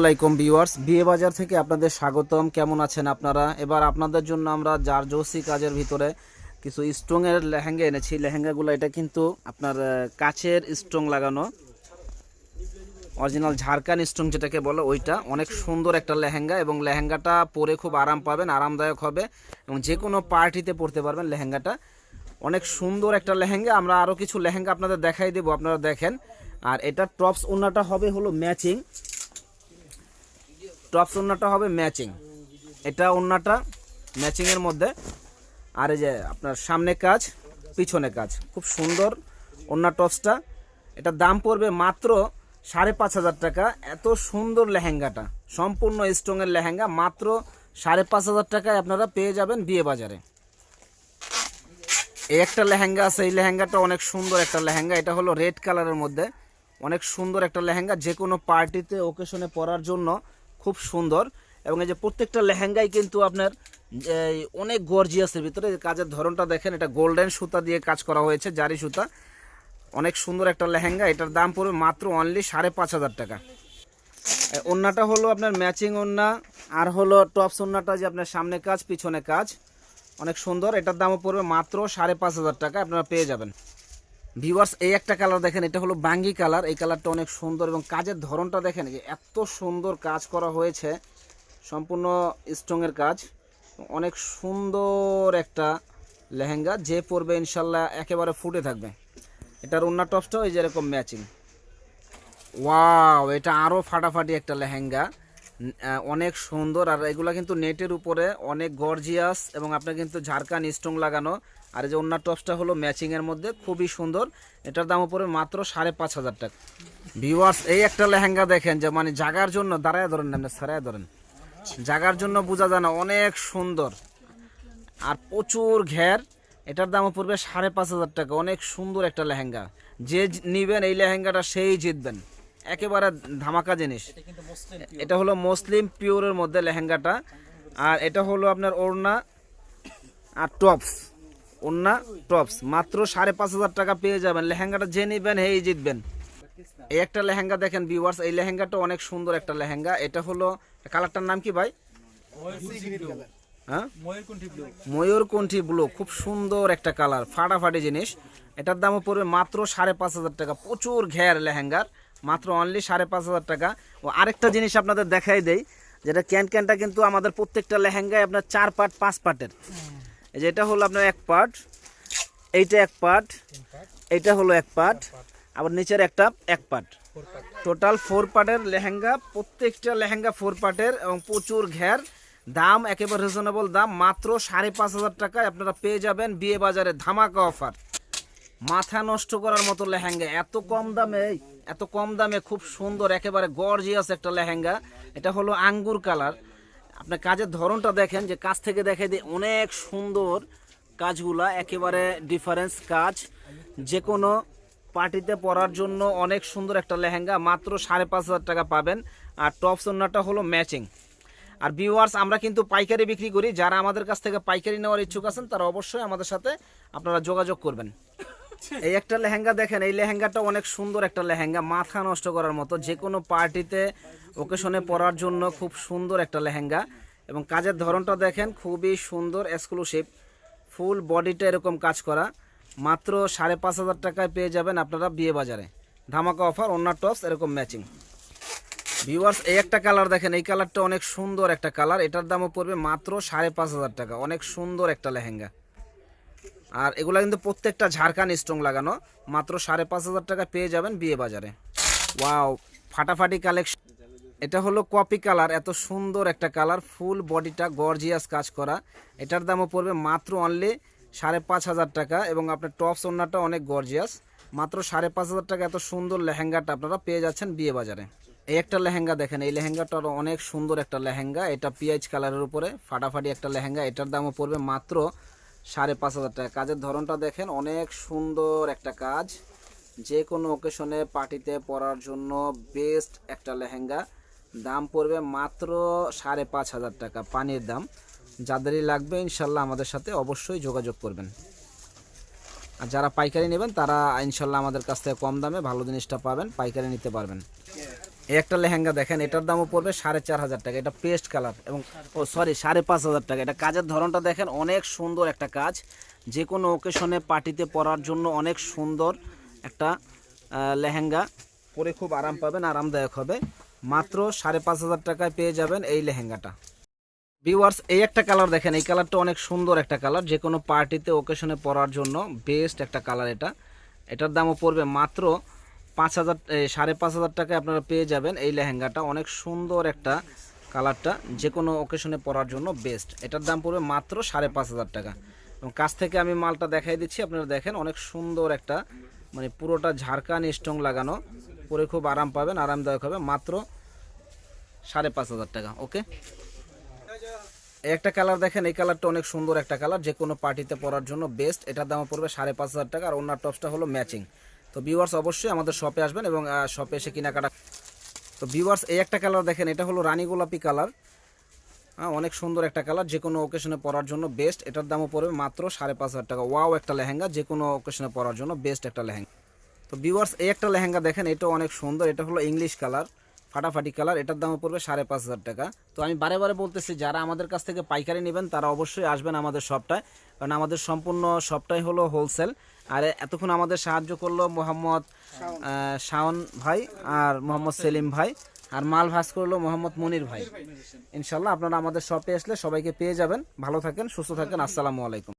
আলাইকুম ভিউয়ার্স, বিয়ে বাজার থেকে আপনাদের স্বাগতম। কেমন আছেন আপনারা? এবার আপনাদের জন্য আমরা জারজৌসি কাজের ভিতরে কিছু স্ট্রংয়ের লেহেঙ্গা এনেছি। লেহেঙ্গাগুলো, এটা কিন্তু আপনার কাচের স্ট্রং লাগানো। অরিজিনাল ঝাড়খান স্ট্রং যেটাকে বলে, ওইটা অনেক সুন্দর একটা লেহেঙ্গা এবং লেহেঙ্গাটা পরে খুব আরাম পাবেন, আরামদায়ক হবে এবং যে কোনো পার্টিতে পরতে পারবেন লেহেঙ্গাটা। অনেক সুন্দর একটা লেহেঙ্গা। আমরা আরও কিছু লেহেঙ্গা আপনাদের দেখাই দেবো, আপনারা দেখেন। আর এটা টপস ওনাটা হবে হলো ম্যাচিং টপস ওনাটা হবে ম্যাচিং। এটা ওনাটা ম্যাচিংয়ের মধ্যে। আর এই যে আপনার সামনে কাজ, পিছনে কাজ। খুব সুন্দর ওনার টপসটা। এটা দাম পড়বে মাত্র সাড়ে পাঁচ হাজার টাকা। এত সুন্দর লেহেঙ্গাটা। সম্পূর্ণ স্ট্রংয়ের লেহেঙ্গা। মাত্র সাড়ে পাঁচ হাজার টাকায় আপনারা পেয়ে যাবেন বিয়ে বাজারে। এই একটা লেহেঙ্গা আছে, এই লেহেঙ্গাটা অনেক সুন্দর একটা লেহেঙ্গা। এটা হলো রেড কালারের মধ্যে। অনেক সুন্দর একটা লেহেঙ্গা। যে কোনো পার্টিতে ওকেশনে পরার জন্য খুব সুন্দর এবং এই যে প্রত্যেকটা লেহেঙ্গাই কিন্তু আপনার অনেক গর্জিয়াসের ভিতরে। কাজের ধরনটা দেখেন, এটা গোল্ডেন সুতা দিয়ে কাজ করা হয়েছে, জারি সুতা। অনেক সুন্দর একটা লেহেঙ্গা, এটার দাম পড়বে মাত্র অনলি সাড়ে পাঁচ হাজার টাকা। ওন্নাটা হলো আপনার ম্যাচিং ওন্না, আর হলো টপস ওন্নাটা যে আপনার সামনে কাজ, পিছনে কাজ। অনেক সুন্দর, এটার দামও পড়বে মাত্র সাড়ে পাঁচ হাজার টাকা, আপনারা পেয়ে যাবেন। ভিউয়ার্স এই একটা কালার দেখেন, এটা হলো বাঙ্গি কালার এই কালারটা অনেক সুন্দর এবং কাজের ধরনটা দেখেন যে এত সুন্দর কাজ করা হয়েছে, সম্পূর্ণ স্ট্রংয়ের কাজ। অনেক সুন্দর একটা লেহেঙ্গা, যে পরবে ইনশাল্লাহ একেবারে ফুটে থাকবে। এটার অন্য টপসটাও এই যেরকম ম্যাচিং ওয়াও এটা আরও ফাটাফাটি একটা লেহেঙ্গা। অনেক সুন্দর। আর এগুলা কিন্তু নেটের উপরে অনেক গর্জিয়াস এবং আপনার কিন্তু ঝাড়খান স্ট্রং লাগানো। আর এই যে অন্য টপসটা হলো ম্যাচিংয়ের মধ্যে, খুবই সুন্দর। এটার দাম পড়বে মাত্র সাড়ে পাঁচ হাজার টাকা। ভিউয়ার্স এই একটা লেহেঙ্গা দেখেন যে মানে জাগার জন্য, দাঁড়ায় ধরেন না সারায় ধরেন। জাগার জন্য বোঝা যায় না, অনেক সুন্দর। আর প্রচুর ঘের। এটার দাম পড়বে সাড়ে পাঁচ হাজার টাকা। অনেক সুন্দর একটা লেহেঙ্গা। যে নিবেন এই লেহেঙ্গাটা, সেই জিতবেন। একেবারে ধামাকা জিনিস। এটা হলো মুসলিম পিওরের মধ্যে লেহেঙ্গাটা। আর এটা হলো আপনার ওড়না আর টপস। ওড়না টপস। মাত্র সাড়ে পাঁচ হাজার টাকা পেয়ে যাবেন। লেহেঙ্গাটা যে নিবেন হেই জিতবেন। এই একটা লেহেঙ্গা দেখেন ভিউয়ার্স এই লেহেঙ্গাটা অনেক সুন্দর একটা লেহেঙ্গা। এটা হলো কালারটার নাম কি ভাই? হ্যাঁ? ময়ূরকণ্ঠী ব্লু। খুব সুন্দর একটা কালার ফাটাফাটি জিনিস। এটার দামও পড়বে মাত্র সাড়ে পাঁচ হাজার টাকা। প্রচুর ঘের লেহেঙ্গার। মাত্র অনলি সাড়ে পাঁচ হাজার টাকা। ও আরেকটা জিনিস আপনাদের দেখাই দেই যেটা ক্যান ক্যানটা কিন্তু আমাদের প্রত্যেকটা লেহেঙ্গায় আপনার চার পার্ট পাঁচ পার্টের এই যে এটা হলো আপনার এক পার্ট এইটা এক পার্ট এইটা হলো এক পার্ট আবার নিচের একটা এক পার্ট টোটাল ফোর পার্টের লেহেঙ্গা প্রত্যেকটা লেহেঙ্গা ফোর পার্টের এবং প্রচুর ঘের। দাম একেবারে রিজনেবল দাম মাত্র সাড়ে পাঁচ হাজার টাকায় আপনারা পেয়ে যাবেন বিয়ে বাজারে ধামাকা অফার মাথা নষ্ট করার মতো লেহেঙ্গা। এত কম দামে, এত কম দামে খুব সুন্দর, একেবারে গর্জিয়াস একটা লেহেঙ্গা। এটা হলো আঙ্গুর কালার। আপনার কাজের ধরনটা দেখেন, যে কাজ থেকে দেখে দিয়ে অনেক সুন্দর কাজগুলা, একেবারে ডিফারেন্স কাজ। যে কোনো পার্টিতে পরার জন্য অনেক সুন্দর একটা লেহেঙ্গা, মাত্র সাড়ে পাঁচ হাজার টাকা পাবেন। আর টপস ওনাটা হলো ম্যাচিং আর ভিউয়ার্স আমরা কিন্তু পাইকারি বিক্রি করি। যারা আমাদের কাছ থেকে পাইকারি নেওয়ার ইচ্ছুক আছেন, তারা অবশ্যই আমাদের সাথে আপনারা যোগাযোগ করবেন। এই একটা লেহেঙ্গা দেখেন, এই লেহেঙ্গাটা অনেক সুন্দর একটা লেহেঙ্গা, মাথা নষ্ট করার মতো। যে কোনো পার্টিতে ওকেশনে পরার জন্য খুব সুন্দর একটা লেহেঙ্গা। এবং কাজের ধরনটা দেখেন, খুবই সুন্দর এক্সক্লুসিভ ফুল বডিটা এরকম কাজ করা। মাত্র সাড়ে পাঁচ হাজার টাকায় পেয়ে যাবেন আপনারা বিয়ে বাজারে। ধামাকা অফার অন্য টপস এরকম ম্যাচিং ভিউয়ার্স এই একটা কালার দেখেন, এই কালারটা অনেক সুন্দর একটা কালার এটার দামও পড়বে মাত্র সাড়ে পাঁচ হাজার টাকা। অনেক সুন্দর একটা লেহেঙ্গা। আর এগুলো কিন্তু প্রত্যেকটা ঝাড়খান স্ট্রং লাগানো। মাত্র সাড়ে পাঁচ হাজার টাকা পেয়ে যাবেন বিয়ে বাজারে। ওয়াও ফাটাফাটি কালেকশন এটা হলো কপি কালার এত সুন্দর একটা কালার ফুল বডিটা গর্জিয়াস কাজ করা। এটার দামও পড়বে মাত্র অনলি সাড়ে পাঁচ হাজার টাকা এবং আপনার টপস ওনারটা অনেক গর্জিয়াস মাত্র সাড়ে পাঁচ হাজার টাকা এত সুন্দর লেহেঙ্গাটা আপনারা পেয়ে যাচ্ছেন বিয়ে বাজারে। এই একটা লেহেঙ্গা দেখেন, এই লেহেঙ্গাটার অনেক সুন্দর একটা লেহেঙ্গা। এটা পিঁয়াজ কালারের উপরে, ফাটাফাটি একটা লেহেঙ্গা। এটার দামও পড়বে মাত্র সাড়ে পাঁচ হাজার টাকা। কাজের ধরনটা দেখেন, অনেক সুন্দর একটা কাজ। যে কোনো ওকেশনে পার্টিতে পরার জন্য বেস্ট একটা লেহেঙ্গা। দাম পড়বে মাত্র সাড়ে পাঁচ হাজার টাকা পানির দাম। যাদেরই লাগবে ইনশাল্লাহ আমাদের সাথে অবশ্যই যোগাযোগ করবেন। আর যারা পাইকারি নেবেন, তারা ইনশাল্লাহ আমাদের কাছ থেকে কম দামে ভালো জিনিসটা পাবেন, পাইকারি নিতে পারবেন। এই একটা লেহেঙ্গা দেখেন, এটার দামও পড়বে সাড়ে চার হাজার টাকা। এটা পেস্ট কালার এবং, ও সরি সাড়ে পাঁচ হাজার টাকা। এটা কাজের ধরনটা দেখেন, অনেক সুন্দর একটা কাজ। যে কোনো ওকেশনে পার্টিতে পরার জন্য অনেক সুন্দর একটা লেহেঙ্গা পরে খুব আরাম পাবেন, আরামদায়ক হবে। মাত্র সাড়ে পাঁচ হাজার টাকায় পেয়ে যাবেন এই লেহেঙ্গাটা। ভিউয়ার্স এই একটা কালার দেখেন, এই কালারটা অনেক সুন্দর একটা কালার যে কোনো পার্টিতে ওকেশনে পরার জন্য বেস্ট একটা কালার এটা। এটার দামও পড়বে মাত্র পাঁচ হাজার সাড়ে পাঁচ হাজার টাকায় আপনারা পেয়ে যাবেন এই লেহেঙ্গাটা। অনেক সুন্দর একটা কালারটা যে কোনো ওকেশনে পরার জন্য বেস্ট এটার দাম পড়বে মাত্র সাড়ে পাঁচ হাজার টাকা। এবং কাছ থেকে আমি মালটা দেখাই দিচ্ছি, আপনারা দেখেন অনেক সুন্দর একটা মানে পুরোটা ঝাড়কান স্ট্রং লাগানো। পরে খুব আরাম পাবেন, আরামদায়ক হবে, মাত্র সাড়ে পাঁচ হাজার টাকা, ওকে? একটা কালার দেখেন, এই কালারটা অনেক সুন্দর একটা কালার যে কোনো পার্টিতে পরার জন্য বেস্ট এটার দাম পড়বে সাড়ে পাঁচ হাজার টাকা, আর ওনার টপসটা হলো ম্যাচিং তো ভিউয়ার্স অবশ্যই আমাদের শপে আসবেন এবং শপে এসে কেনাকাটা তো ভিউয়ার্স এই একটা কালার দেখেন, এটা হলো রানী গোলাপি কালার হ্যাঁ অনেক সুন্দর একটা কালার যে কোনো ওকেশনে পরার জন্য বেস্ট এটার দামও পড়বে মাত্র সাড়ে পাঁচ হাজার টাকা। ওয়াও একটা লেহেঙ্গা, যে কোনো ওকেশনে পরার জন্য বেস্ট একটা লেহেঙ্গা। তো ভিউয়ার্স এই একটা লেহেঙ্গা দেখেন এটাও অনেক সুন্দর, এটা হলো ইংলিশ কালার ফাটাফাটি কালার এটার দামও পড়বে সাড়ে পাঁচ হাজার টাকা। তো আমি বারে বারে বলতেছি, যারা আমাদের কাছ থেকে পাইকারি নেবেন, তারা অবশ্যই আসবেন আমাদের শপটায় কারণ আমাদের সম্পূর্ণ শপটাই হলো হোলসেল আর এতক্ষণ আমাদের সাহায্য করল মোহাম্মদ শাওন। ভাই আর মোহাম্মদ সেলিম ভাই আর মাল ভাস করল মোহাম্মদ মনির ভাই। ইনশাল্লাহ আপনারা আমাদের শপে আসলে সবাইকে পেয়ে যাবেন। ভালো থাকেন সুস্থ থাকেন। আসসালামু আলাইকুম।